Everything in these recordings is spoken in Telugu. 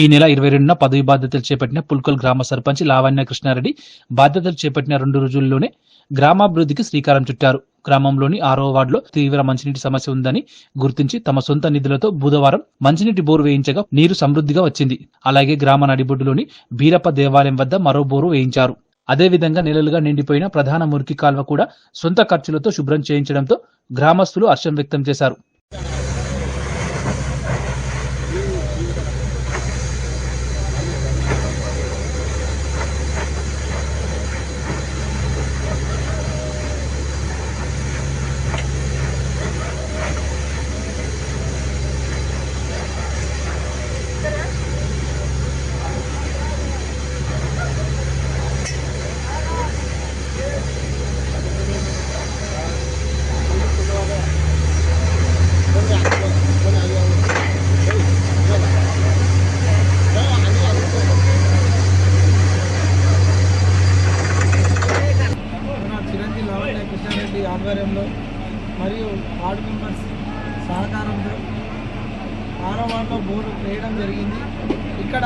ఈ నెల ఇరవై రెండున పదవి బాధ్యతలు చేపట్టిన పుల్కల్ గ్రామ సర్పంచ్ లావణ్య కృష్ణారెడ్డి బాధ్యతలు చేపట్టిన రెండు రోజుల్లోనే గ్రామాభివృద్ధికి శ్రీకారం చుట్టారు. గ్రామంలోని ఆరో వార్డులో తీవ్ర మంచినీటి సమస్య ఉందని గుర్తించి తమ సొంత నిధులతో బుధవారం మంచినీటి బోరు వేయించగా నీరు సమృద్ధిగా వచ్చింది. అలాగే గ్రామ నడిబొడ్డులోని బీరప్ప దేవాలయం వద్ద మరో బోరు వేయించారు. అదేవిధంగా నెలలుగా నిండిపోయిన ప్రధాన మురికి కాల్వ కూడా సొంత ఖర్చులతో శుభ్రం చేయించడంతో గ్రామస్తులు హర్షం వ్యక్తం చేశారు. గారి ఆధ్వర్యంలో మరియు వార్డు మెంబర్స్ సహకారంతో ఆరో వార్డులో బోర్డు వేయడం జరిగింది. ఇక్కడ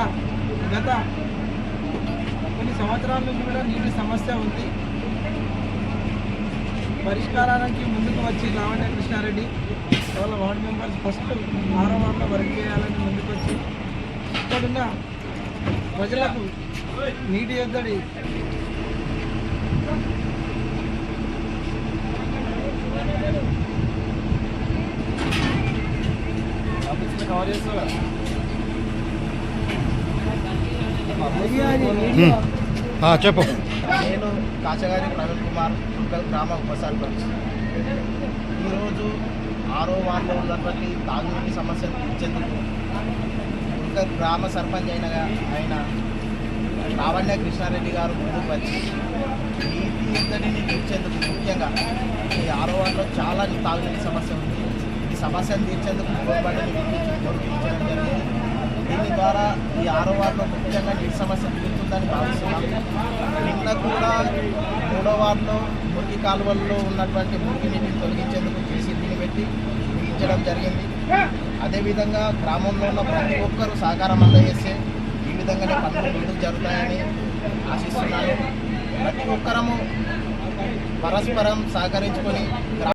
గత కొన్ని సంవత్సరాల నుంచి కూడా నీటి సమస్య ఉంది. పరిష్కారానికి ముందుకు వచ్చి లావణ్య కృష్ణారెడ్డి వాళ్ళ వార్డు మెంబర్స్ ఫస్ట్ ఆరో వార్డులో వర్క్ చేయాలని ముందుకు వచ్చి ఇక్కడున్న ప్రజలకు నీటి ఎద్దడి చెప్పు. నేను కాచగారి ప్రవీణ్ కుమార్ తుర్కల్ గ్రామ ఉప సర్పంచ్ ఈరోజు ఆరో వార్డులో ఉన్నటువంటి తాగునీటి సమస్యను తీర్చేందుకు తుర్కల్ గ్రామ సర్పంచ్ అయిన ఆయన లావణ్య కృష్ణారెడ్డి గారు ముందుకు వచ్చి నీటి ఎద్దడిని తీర్చేందుకు ముఖ్యంగా ఈ ఆరో వార్డులో చాలా తాగునీటి సమస్య ఉంది. సమస్యను తీర్చేందుకు గవర్నమెంట్ని జరిగింది దీని ద్వారా ఈ ఆరో వార్డులో ముఖ్యంగా నీటి సమస్య తీరుతుందని భావిస్తున్నాం. నిన్న కూడా మూడో వార్డులో మురికి కాలువల్లో ఉన్నటువంటి మురికి నీటిని తొలగించేందుకు జేసీబీని పెట్టి బిగించడం జరిగింది. అదేవిధంగా గ్రామంలో ఉన్న ప్రతి ఒక్కరూ సహకారం అందజేస్తే ఈ విధంగానే పనులు ముందుకు జరుగుతాయని ఆశిస్తున్నాను. ప్రతి ఒక్కరము పరస్పరం సహకరించుకొని గ్రా-